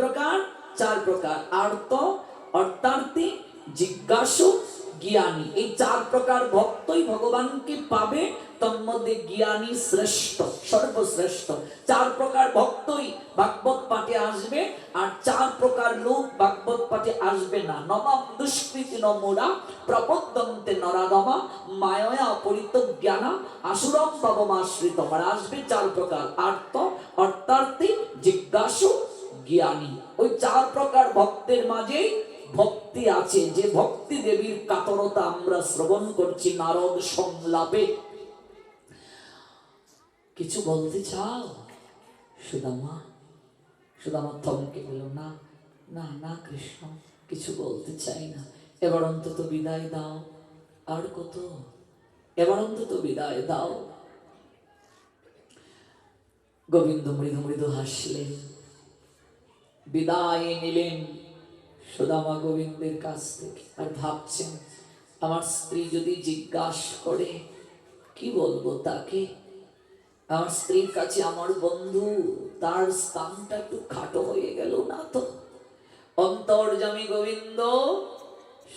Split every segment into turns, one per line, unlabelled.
প্রকার, চার প্রকার। আর্ত অর্থার্থী জিজ্ঞাসু, জ্ঞানী। এই চার প্রকার ভক্তই ভগবানকে পাবে, তন্মধ্যে জ্ঞানী শ্রেষ্ঠ, সর্বশ্রেষ্ঠ। চার প্রকার ভক্তই ভাগবত পাঠে আসবে, আর চার প্রকার লোক ভাগবত পাঠে আসবে না। নমাম দুষ্কৃতি নমুরা, প্রপদ্যন্তে নরাদমা মায়া অপরিত জ্ঞানা, আসুরম বাবমাশ্রিত আসবে চার প্রকার, আর্ত অর্থার্থী জিজ্ঞাসু জ্ঞানী। ওই চার প্রকার ভক্তের মাঝেই ভক্তি আছে। যে ভক্তি দেবীর কাতরতা আমরা শ্রবণ করছি নারদ সংলাপে। কিছু বলতে চাও? সুদামা সুদামা থমকে গেল না না না কৃষ্ণ, কিছু বলতে চাই না। এবার অন্তত বিদায় দাও। আর কত? এবার অন্তত বিদায় দাও। গোবিন্দ মৃদু মৃদু হাসলেন। বিদায় নিলেন সুদামা গোবিন্দের কাছ থেকে। আর ভাবছেন, আমার স্ত্রী যদি জিজ্ঞাসা করে, কি বলব তাকে? আমার স্ত্রীর কাছে আমার বন্ধু, তার স্থানটা একটু খাটো হয়ে গেল না তো? অন্তর্জামী গোবিন্দ,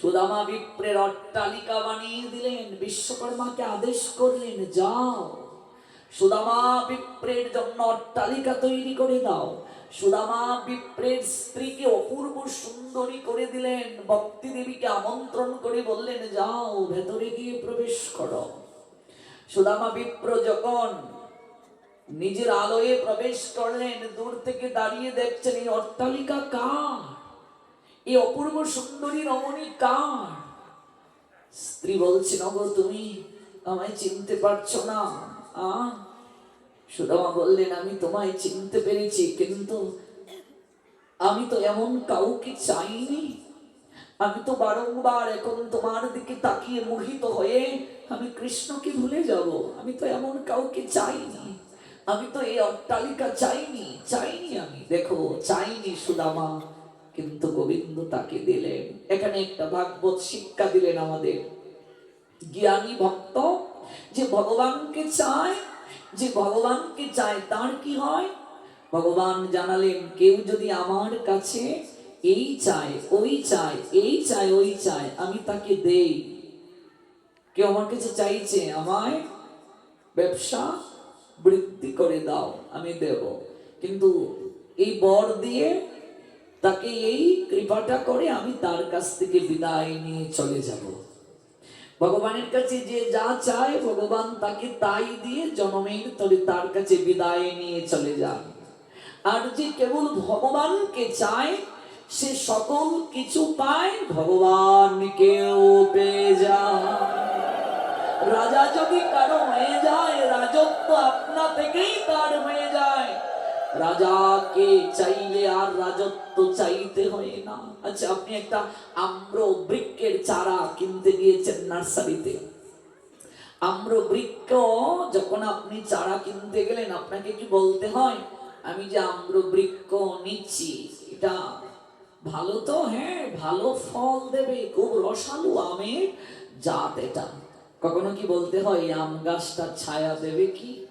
সুদামা বিপ্রের অট্টালিকা বানিয়ে দিলেন, বিশ্বকর্মাকে আদেশ করলেন, যাও। সুদামা বিপ্রের জন্য অট্টালিকা তৈরি করে দাও। সুদামা বিপ্রের স্ত্রীকে অপূর্ব সুন্দরী করে দিলেন। ভক্তি দেবীকে আমন্ত্রণ করে বললেন, যাও, ভেতরে গিয়ে প্রবেশ করো। সুদামা বিপ্র যখন নিজের আলোয়ে প্রবেশ করলেন, দূর থেকে দাঁড়িয়ে দেখছেন, এই অট্টালিকা কার? এই অপূর্ব সুন্দরী রমণী কার? স্ত্রী বলছে নগর তুমি আমায় চিনতে পারছ না। আ সুদামা বললেন, আমি তোমায় চিনতে পেরেছি, কিন্তু আমি তো এমন কাউকে চাইনি। আমি তো বারংবার এখন তোমার দিকে তাকিয়ে মোহিত হয়ে আমি কৃষ্ণকে ভুলে যাব। আমি তো এমন কাউকে চাইনি। আমি তো এই অট্টালিকা চাইনি চাইনি আমি। দেখো, চাইনি সুদামা, কিন্তু গোবিন্দ তাকে দিলেন। এখানে একটা ভাগবত শিক্ষা দিলেন আমাদের। জ্ঞানী ভক্ত, যে ভগবানকে চায় যে ভগবানকে চায় তার কি হয়? ভগবান জানালেন, কেউ যদি আমার কাছে এই চায়, ওই চায়, এই চায়, ওই চায়, আমি তাকে দেই। কেউ আমার কাছে চাইছে, আমায় ব্যবসা বৃদ্ধি করে দাও, আমি দেব। কিন্তু এই বর দিয়ে তাকে এই কৃপাটা করে আমি তার কাছ থেকে বিদায় নিয়ে চলে যাব। ভগবানের কাছে যে যা চায়, ভগবান তাকে তাই দিয়ে জনমের তরে তার কাছে বিদায় নিয়ে চলে যান। আর যে কেবল ভগবানকে চায়, সে সকল কিছু পায় ভগবানকেও পেয়ে যায়। রাজা যদি কারও হয়ে যায়, রাজত্ব আপনা থেকেই তার হয়ে যায়। রাজাকে চাইলে আর রাজত্ব চাইতে হয় না। আচ্ছা আপনি একটা আম্র বৃক্ষের চারা কিনতে গিয়েছেন নার্সারিতে। আম্র বৃক্ষ যখন আপনি চারা কিনতে গেলেন, আপনাকে কি বলতে হয়, আমি যে আম্র বৃক্ষ নিচ্ছি, এটা ভালো তো? হ্যাঁ ভালো ফল দেবে, খুব রসালু আমের জাত এটা। কখনো কি বলতে হয় আম গাছটা ছায়া দেবে কি?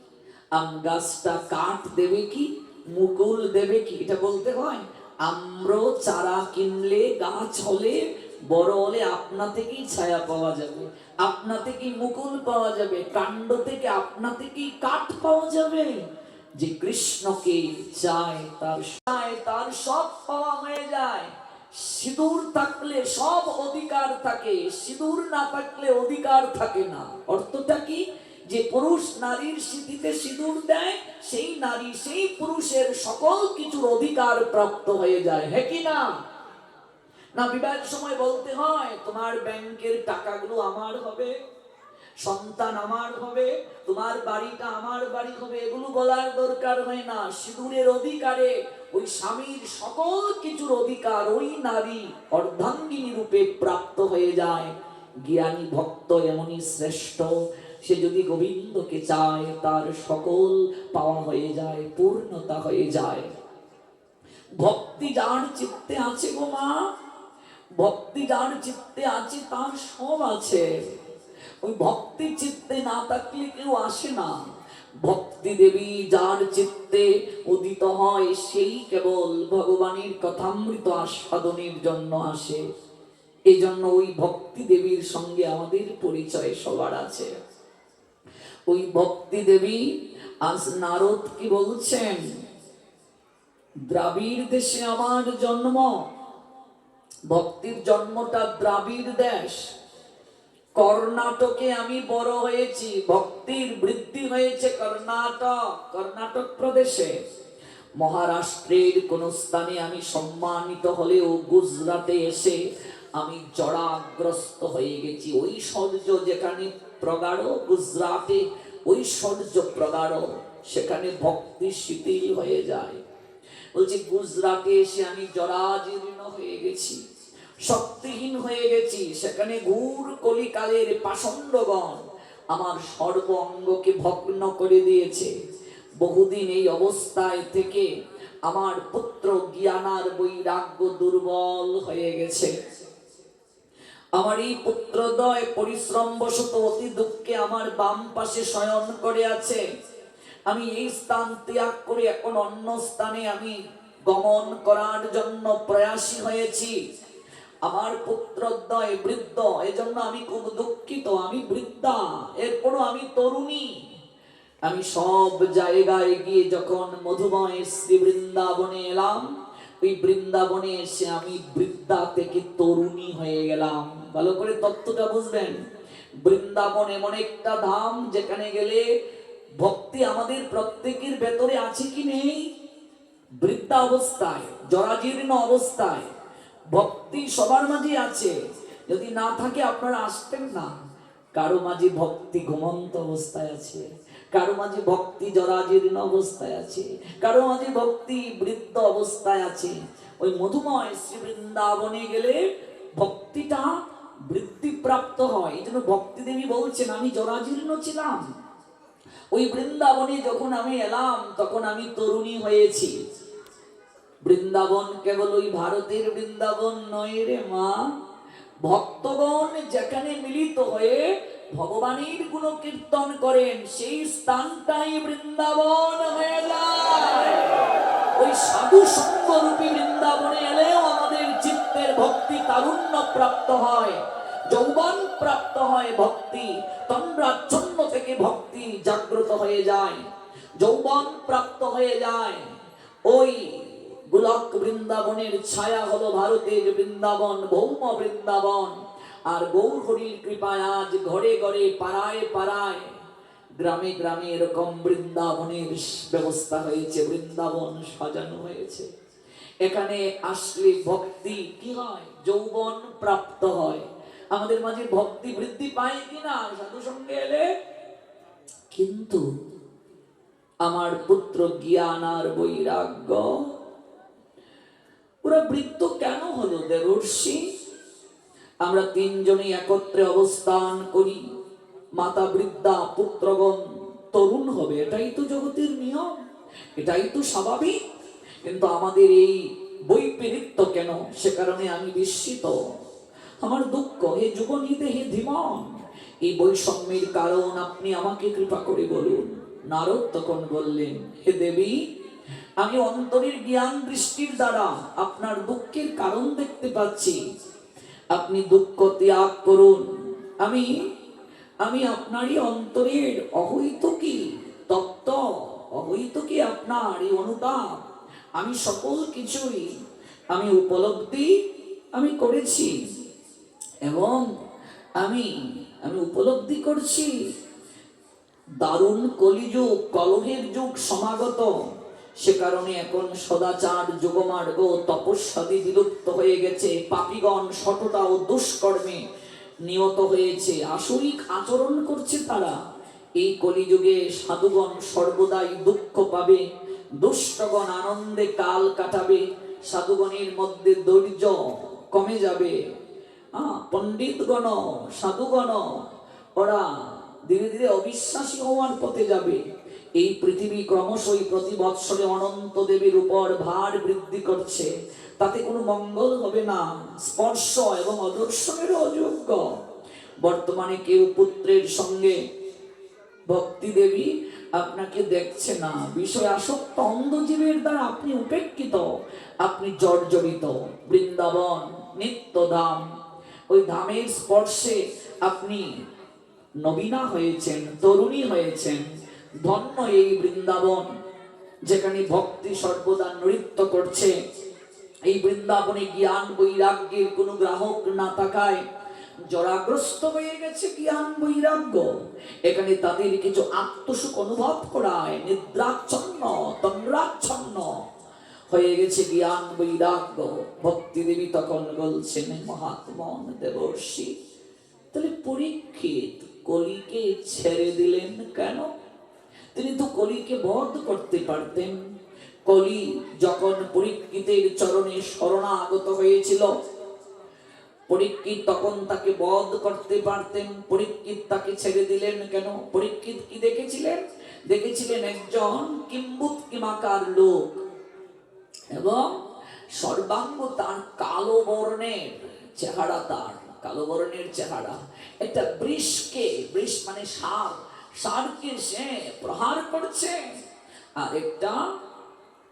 আম গাছটা কাঠ দেবে কি? মুকুল দেবে কি? এটা বলতে হয় আম্র চারা কিনলে, গাছ হলে, বড় হলে আপনা থেকেই ছায়া পাওয়া যাবে, আপনা থেকেই মুকুল পাওয়া যাবে, কাণ্ড থেকে আপনা থেকেই কাঠ পাওয়া যাবে। যে কৃষ্ণকে চায় তার চায় তার সব পাওয়া হয়ে যায়। সিঁদুর থাকলে সব অধিকার থাকে, সিঁদুর না থাকলে অধিকার থাকে না। অর্থটা কি? যে পুরুষ নারীর স্মৃতিতে সিঁদুর দেয়, সেই নারী, সেই পুরুষের সকল কিছুর অধিকার প্রাপ্ত হয়ে যায় হ্যাঁ কি না? না, বিবাহের সময় বলতে হয়, তোমার ব্যাংকের টাকাগুলো আমার হবে, সন্তান আমার হবে, তোমার বাড়িটা আমার বাড়ি হবে, এগুলো বলার দরকার হয় না। সিঁদুরের অধিকারে ওই স্বামীর সকল কিছুর অধিকার ওই নারী অর্ধাঙ্গিনী রূপে প্রাপ্ত হয়ে যায়। জ্ঞানী ভক্ত এমনই শ্রেষ্ঠ সে যদি গোবিন্দকে চায়, তার সকল পাওয়া হয়ে যায়, পূর্ণতা হয়ে যায়। ভক্তি যার চিত্তে আছে গো মা, ভক্তি যার চিত্তে আছে, তার সব আছে। ওই ভক্তি চিত্তে না থাকলে কেউ আসে না। ভক্তি দেবী যার চিত্তে উদিত হয়, সেই কেবল ভগবানের কথামৃত আস্বাদনের জন্য আসে। এই জন্য ওই ভক্তি দেবীর সঙ্গে আমাদের পরিচয় সবার আছে। ওই ভক্তি দেবী আজ নারদ কি বলছেন? দ্রাবিড় দেশে আমার জন্ম, ভক্তির জন্মটা দ্রাবিড় দেশ। কর্ণাটকে আমি বড় হয়েছি, ভক্তির বৃদ্ধি হয়েছে কর্ণাটক কর্ণাটক প্রদেশে। মহারাষ্ট্রের কোন স্থানে আমি সম্মানিত হলেও গুজরাটে এসে আমি জড়াগ্রস্ত হয়ে গেছি। ঐশ্বর্য যেখানে প্রগাঢ়, গুজরাটে ঐশ্বর্য প্রগাঢ়, সেখানে ভক্তি শিথিল হয়ে যায়। বলছি, গুজরাটে এসে আমি জরাজীর্ণ হয়ে গেছি, শক্তিহীন হয়ে গেছি। সেখানে ঘুর কলিকালের পাষণ্ডগণ আমার সর্ব অঙ্গকে ভগ্ন করে দিয়েছে। বহুদিন এই অবস্থায় থেকে আমার পুত্র জ্ঞানার বৈরাগ্য দুর্বল হয়ে গেছে। আমার এই পুত্রদয় পরিশ্রম বশত অতি দুঃখে আমার বাম পাশে শয়ন করে আছে। আমি এই স্থান ত্যাগ করে এখন অন্য স্থানে আমি গমন করার জন্য প্রয়াসী হয়েছি। আমার পুত্রদ্বয় বৃদ্ধ, এজন্য আমি খুব দুঃখিত, আমি বৃদ্ধা, এরপরও আমি তরুণী। আমি সব জায়গায় গিয়ে যখন মধুময় শ্রী বৃন্দাবনে এলাম ওই বৃন্দাবনে এসে আমি বৃদ্ধা থেকে তরুণী হয়ে গেলাম। ভালো করে তত্ত্বটা বুঝবেন। বৃন্দাবন এমন একটা ধাম, যেখানে গেলে ভক্তি আমাদের প্রত্যেকের ভেতরে আছে কি নেই? বৃদ্ধা অবস্থায়, জরাজীর্ণ অবস্থায়, ভক্তি সবার মাঝে আছে। যদি না থাকে আপনারা আসতেন না। কারও মাঝে ভক্তি ঘুমন্ত অবস্থায় আছে। কারও মাঝে ভক্তি জরাজীর্ণ অবস্থায় আছে, কারও মাঝে ভক্তি বৃদ্ধ অবস্থায় আছে। ওই মধুময় শ্রী বৃন্দাবনে গেলে ভক্তিটা বৃদ্ধিপ্রাপ্ত হয়। এই জন্য ভক্তি দেবী বলছেন, আমি জরাজীর্ণ ছিলাম। ওই বৃন্দাবনে যখন আমি এলাম, তখন আমি তরুণী হয়েছি। বৃন্দাবন কেবল ওই ভারতের বৃন্দাবন নয় রে মা। ভক্তগণ যেখানে মিলিত হয়ে ভগবানের গুণ কীর্তন করেন, সেই স্থানটাই বৃন্দাবন হয়ে যায় ওই সাধু সঙ্গরূপী বৃন্দাবনে এলেও আমাদের চিত্তের ভক্তি তারুণ্য প্রাপ্ত হয়, যৌবন প্রাপ্ত হয় ভক্তি তন্দ্রাচ্ছন্ন থেকে ভক্তি জাগ্রত হয়ে যায়, যৌবন প্রাপ্ত হয়ে যায়। ওই গোলক বৃন্দাবনের ছায়া হলো ভারতের বৃন্দাবন, ভৌম বৃন্দাবন। আর গৌর হরির কৃপায় আজ ঘরে ঘরে পাড়ায় পাড়ায় গ্রামে গ্রামে এরকম বৃন্দাবনের ব্যবস্থা হয়েছে, বৃন্দাবন সাজানো হয়েছে। এখানে আসলে ভক্তি কি হয়? যৌবন প্রাপ্ত হয়। আমাদের মাঝে ভক্তি বৃদ্ধি পায় কিনা? সাধু সঙ্গে এলে? কিন্তু আমার পুত্র জ্ঞান আর বৈরাগ্য, ওরা বৃত্ত কেন হলো দেবর্ষি? আমরা তিনজনই একত্রে অবস্থান করি। মাতা বৃদ্ধা, পুত্রগণ, তরুণ হবে, এটাই তো জগতের নিয়ম, এটাই তো স্বাভাবিক। কিন্তু আমাদের এই বৈপরীত্য কেন? সে কারণে আমি বিস্মিত। আমার দুঃখ, হে যুগনীতে, হে ধীমন, এই বৈষম্যের কারণ আপনি আমাকে কৃপা করে বলুন। নারদ তখন বললেন, হে দেবী, আমি অন্তরের জ্ঞান দৃষ্টির দ্বারা আপনার দুঃখের কারণ দেখতে পাচ্ছি। আপনি দুঃখ ত্যাগ করুন। আমি আমি আপনারই অন্তরের অহৈত কি, তত্ত্ব অহৈত কি আপনার এই অনুতাপ? আমি সকল কিছুই, আমি উপলব্ধি, আমি করেছি এবং আমি আমি উপলব্ধি করছি। দারুণ কলিযুগ, কলহের যুগ সমাগত। সে কারণে এখন সদাচার, যোগমার্গ তপস্যাদি বিলুপ্ত হয়ে গেছে। পাপিগণ সততা ও দুষ্কর্মে নিয়ত হয়েছে। আসরিক আচরণ করছে তারা। এই কলিযুগে সাধুগণ সর্বদাই দুঃখ পাবে, দুষ্টগণ আনন্দে কাল কাটাবে, সাধুগণের মধ্যে ধৈর্য কমে যাবে। পণ্ডিতগণ, সাধুগণ, ওরা ধীরে ধীরে অবিশ্বাসী হওয়ার পথে যাবে। এই পৃথিবী ক্রমশই প্রতি বৎসরে অনন্ত দেবীর উপর ভার বৃদ্ধি করছে। তাতে কোনো মঙ্গল হবে না, স্পর্শ এবং অদর্শনেরও অযোগ্য। বর্তমানে কেউ পুত্রের সঙ্গে ভক্তি দেবী আপনাকে দেখছে না। বিষয় আসক্ত অন্ধজীবের দ্বারা আপনি উপেক্ষিত, আপনি জর্জরিত। বৃন্দাবন নিত্যধাম ওই ধামের স্পর্শে আপনি নবীনা হয়েছেন, তরুণী হয়েছেন। ধন্য এই বৃন্দাবন, যেখানে ভক্তি সর্বদা নৃত্য করছে। এই বৃন্দাবনে জ্ঞান বৈরাগ্যের কোনো গ্রাহক না থাকায় জরাগ্রস্ত হয়ে গেছে জ্ঞান বৈরাগ্য। এখানে তাদের কিছু আত্মসুখ অনুভব করায়, নিদ্রাচ্ছন্ন, তন্দ্রাচ্ছন্ন হয়ে গেছে জ্ঞান বৈরাগ্য। ভক্তি দেবী তখন বলছেন মহাত্মন দেবর্ষী, তাহলে পরীক্ষিত কলিকে ছেড়ে দিলেন কেন? তিনি তো কলিকে বধ করতে পারতেন। কলি যখন পরীক্ষিতের চরণে শরণাগত হয়েছিল, পরীক্ষিত তখন তাকে বধ করতে পারতেন। পরীক্ষিত তাকে ছেড়ে দিলেন কেন? পরীক্ষিত কি দেখেছিলেন? দেখেছিলেন একজন কিম্বুত কিমাকার লোক এবং সর্বাঙ্গ তার কালো বর্ণের চেহারা তার, কালো বর্ণের চেহারা। একটা বৃষকে, বৃষ মানে সার সারকে সে প্রহার করছে আর একটা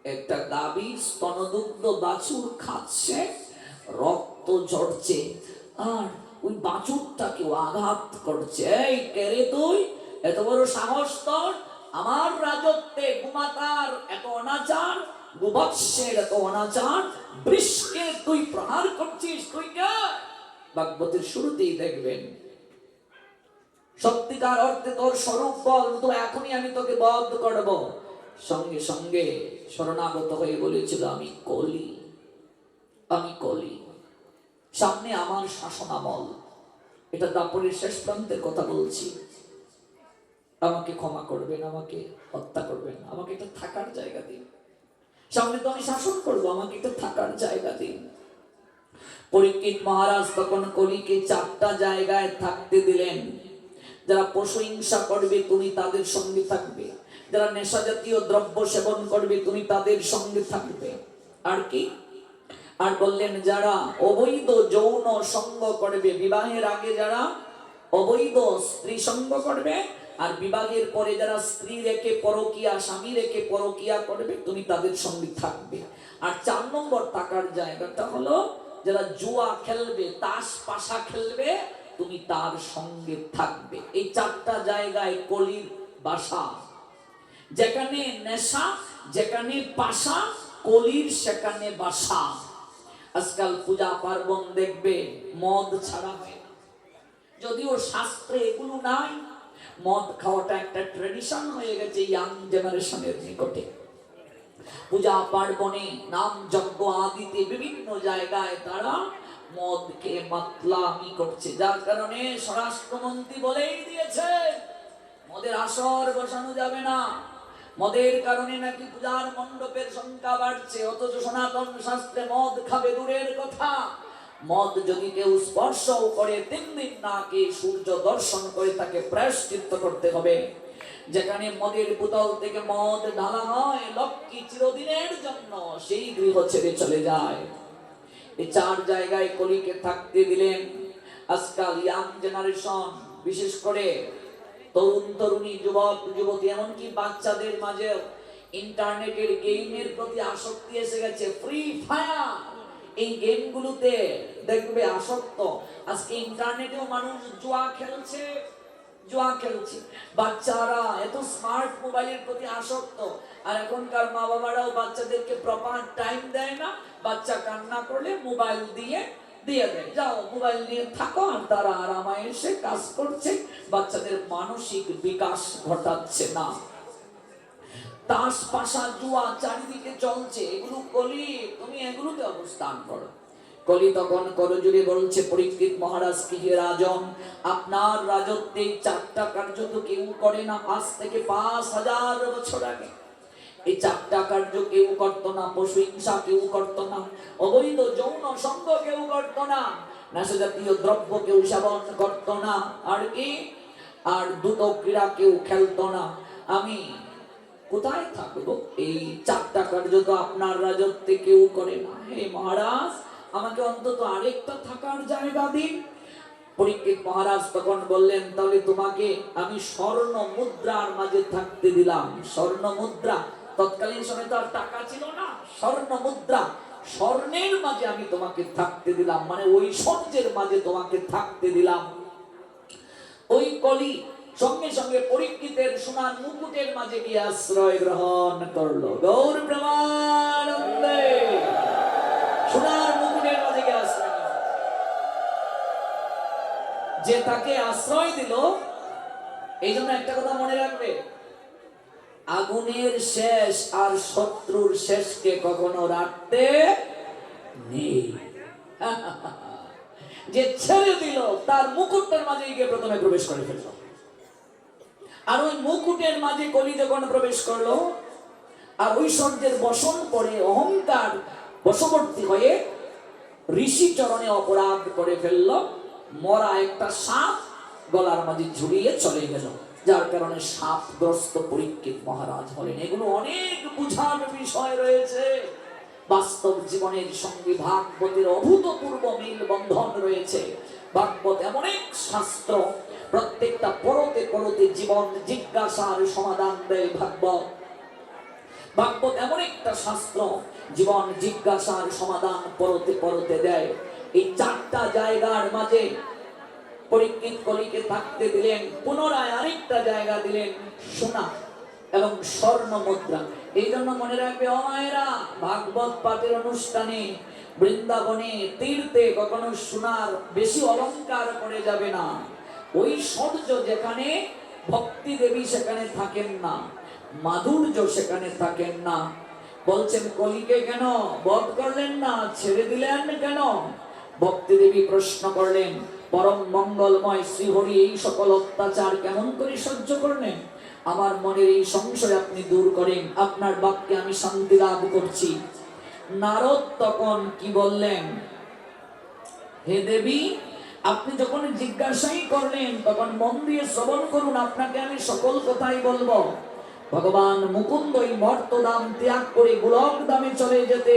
একটা গাভী স্তনদুগ্ধ বাছুর খাচ্ছে রক্ত ঝরছে আর ওই বাছুরটাকেও আঘাত করছে। এই কেরে তুই? এত বড় সাহস তোর? আমার রাজত্বে গুমাতার এত অনাচার, গুবৎসের এত অনাচার বৃষকে তুই প্রহার করছিস, তুই কে? ভাগবতের শুরুতেই দেখবেন সত্যিকার অর্থে তোর স্বরূপ বল, তো এখনই আমি তোকে বদ্ধ করব। সঙ্গে সঙ্গে শরণাগত হয়ে বলেছিল, আমি কলি আমি কলি। সামনে আমার শাসনামল। এটা দাপরের শেষ প্রান্তের কথা বলছি। আমাকে ক্ষমা করবেন, আমাকে হত্যা করবেন, আমাকে একটা থাকার জায়গা দিন। সামনে তো আমি শাসন করব, আমাকে একটা থাকার জায়গা দিন। পরীক্ষিত মহারাজ তখন কলিকে চারটা জায়গায় থাকতে দিলেন। যারা পশু হিংসা করবে, তুমি তাদের সঙ্গে থাকবে। যারা নেশা জাতীয় দ্রব্য সেবন করবে, তুমি তাদের সঙ্গে থাকবে। আর কি? আর বললেন, যারা অবৈধ যৌন সঙ্গ করবে, বিবাহের আগে যারা অবৈধ স্ত্রী সঙ্গ করবে, আর বিবাহের পরে যারা স্ত্রী রেখে পরকিয়া, স্বামী রেখে পরকিয়া করবে, তুমি তাদের সঙ্গে থাকবে। আর চার নম্বর টাকার জায়গাটা হলো, যারা জুয়া খেলবে, তাস পাশা খেলবে তুমি তার সঙ্গে থাকবে। এই চারটা জায়গায় কলির বাসা। যেখানে নেশা, যেখানে পাশা, কলির সেখানে বাসা। আজকাল পূজা পার্বণ দেখবে, মদ ছাড়া যদিও শাস্ত্রে এগুলো নাই, মদ খাওয়াটা একটা ট্রেডিশন হয়ে গেছে ইয়াং জেনারেশনের নিকটে। পূজা পার্বণে নাম যজ্ঞ আদিতে বিভিন্ন জায়গায় তারা মদ খেয়ে মাতলামি করছে, যার কারণে স্বরাষ্ট্রমন্ত্রী বলেই দিয়েছে, মদের আসর বসানো যাবে না। মদের কারণে নাকি পূজার মণ্ডপের সংখ্যা বাড়ছে, অথচ সনাতন শাস্ত্রে মদ খাবে দূরের কথা। মদ যদি কেউ স্পর্শ করে, তিন দিন না কে সূর্য দর্শন করে তাকে প্রায়শ্চিত্ত করতে হবে। যেখানে মদের বোতল থেকে মদ ঢালা হয়, লক্ষ্মী চিরদিনের জন্য সেই গৃহ ছেড়ে চলে যায়। চার জায়গায় কলিকে থাকতে দিলেন আজকাল ইয়াং জেনারেশন বিশেষ করে তরুণ তরুণী, যুবক, যুবতী, এমনকি বাচ্চাদের মাঝে ইন্টারনেটের গেমের প্রতি আসক্তি এসে গেছে। ফ্রি ফায়ার এই গেমগুলোতে দেখবে আসক্ত। আজকে ইন্টারনেটেও মানুষ জুয়া খেলছে। জুয়া খেলছে। বাচ্চারা এত স্মার্ট মোবাইলের প্রতি আসক্ত। আর এখনকার মা বাবারাও বাচ্চাদেরকে প্রপার টাইম দেয় না। বাচ্চা কান্না করলে মোবাইল দিয়ে দিয়ে দেয়। যাও মোবাইল নিয়ে থাকো আর তারা আরামায়েসে কাজ করছে। বাচ্চাদের মানসিক বিকাশ ঘটাচ্ছে না। তাস পাশা জুয়া চারিদিকে চলছে। এগুলো কলি তুমি এগুলোতে অবস্থান করো। কলি তখন করজুড়ে বলছে, পরীক্ষিত মহারাজ, কি হে রাজন? আপনার রাজত্বে চারটা কার্য তো কেউ করে না। আজ থেকে পাঁচ হাজার বছর আগে। এই চারটা কার্য কেউ করত না, পশু হিংসা কেউ করত না, অবৈধ যৌন সঙ্গ কেউ করত না নেশা দ্রব্য কেউ সেবন করত না, আর কি? আর দ্রুত ক্রীড়া কেউ খেলতো না। আমি কোথায় থাকব? এই চারটা কার্য তো আপনার রাজত্বে কেউ করে না। হে মহারাজ আমাকে অন্তত আরেকটা থাকার জায়গা দিন। পরীক্ষিত মহারাজ তখন বললেন, তাহলে তোমাকে আমি স্বর্ণ মুদ্রার মাঝে থাকতে দিলাম। স্বর্ণ মুদ্রা, তৎকালীন সময় তো আর টাকা ছিল না। স্বর্ণ মুদ্রা, স্বর্ণের মাঝে আমি তোমাকে থাকতে দিলাম। মানে ঐশ্বর্যের মাঝে তোমাকে থাকতে দিলাম। ওই কলি সঙ্গে সঙ্গে পরীক্ষিতের সোনার মুকুটের মাঝে গিয়ে আশ্রয় গ্রহণ করল। গৌর প্রেমানন্দে সোনার যে তাকে আশ্রয় দিল এই জন্য একটা কথা মনে রাখবে। আগুনের শেষ আর শত্রুর শেষকে কখনো রাখতে নেই। যে ছেড়ে দিল, তার মুকুটটার মাঝে গিয়ে প্রথমে প্রবেশ করে ফেলল। আর ওই মুকুটের মাঝে কলি যখন প্রবেশ করল, আর ঐশ্বর্যের বসন পরে অহংকার, বশবর্তী হয়ে ঋষি চরণে অপরাধ করে ফেলল। মরা একটা সাপ গলার মাঝে ঝুলিয়ে চলে গেল। যার কারণে সাপগ্রস্ত পরীক্ষিত মহারাজ হলেন। এগুলো অনেক বুঝার বিষয় রয়েছে। বাস্তব জীবনের সঙ্গে ভাগবতের অভূতপূর্ব মিল বন্ধন রয়েছে। ভাগবত এমন এক শাস্ত্র, প্রত্যেকটা পরতে পরতে জীবন জিজ্ঞাসার সমাধান দেয় ভাগবত। ভাগবত এমন একটা শাস্ত্র, জীবন জিজ্ঞাসার সমাধান পরতে পরতে দেয়। এই চারটা জায়গার মাঝে পরীক্ষিত কলিকে থাকতে দিলেন, পুনরায় আরেকটা জায়গা দিলেন সোনা এবং স্বর্ণ মুদ্রা। এই জন্য মনে রাখবে অমায়েরা ভাগবত পাঠের অনুষ্ঠানে বৃন্দাবনে, তীর্থে কখনো সোনার বেশি অলংকার করে যাবে না। ওই সৌর্য যেখানে, ভক্তি দেবী সেখানে থাকেন না, মাধুর্য সেখানে থাকেন না। বলছেন, কলিকে কেন বধ করলেন না, ছেড়ে দিলেন কেন? ভক্তি দেবী প্রশ্ন করলেন, পরম মঙ্গলময় শ্রীহরি, এই সকল অত্যাচার কেমন করে সহ্য করলেন? আমার মনের এই সংশয় আপনি দূর করেন, আপনার বাক্যে আমি শান্তি লাভ করছি। নারদ তখন কি বললেন, হে দেবী, আপনি যখন জিজ্ঞাসাই করলেন, তখন মন দিয়ে শ্রবণ করুন, আপনাকে আমি সকল কথাই বলব। ভগবান মুকুন্দ এই মর্তদাম ত্যাগ করে গোলক দামে চলে যেতে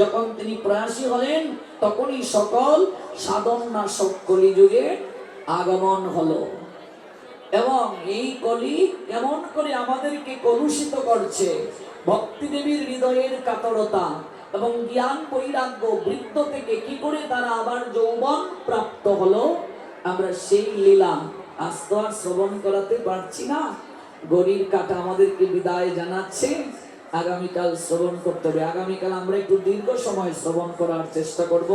যখন তিনি প্রয়াসী হলেন, তখনই সকল সাধন নাশক কলিযুগে আগমন হলো। এবং এই কলি কেমন করে আমাদেরকে কলুষিত করছে ভক্তি দেবীর হৃদয়ের কাতরতা এবং জ্ঞান বৈরাগ্য বৃত্ত থেকে কি করে তারা আবার যৌবন প্রাপ্ত হলো, আমরা সেই লীলা আস্ত আর শ্রবণ করাতে পারছি না। গরির কাটা আমাদেরকে বিদায় জানাচ্ছে। আগামীকাল শ্রবণ করতে হবে। আগামীকাল আমরা একটু দীর্ঘ সময় শ্রবণ করার চেষ্টা করব।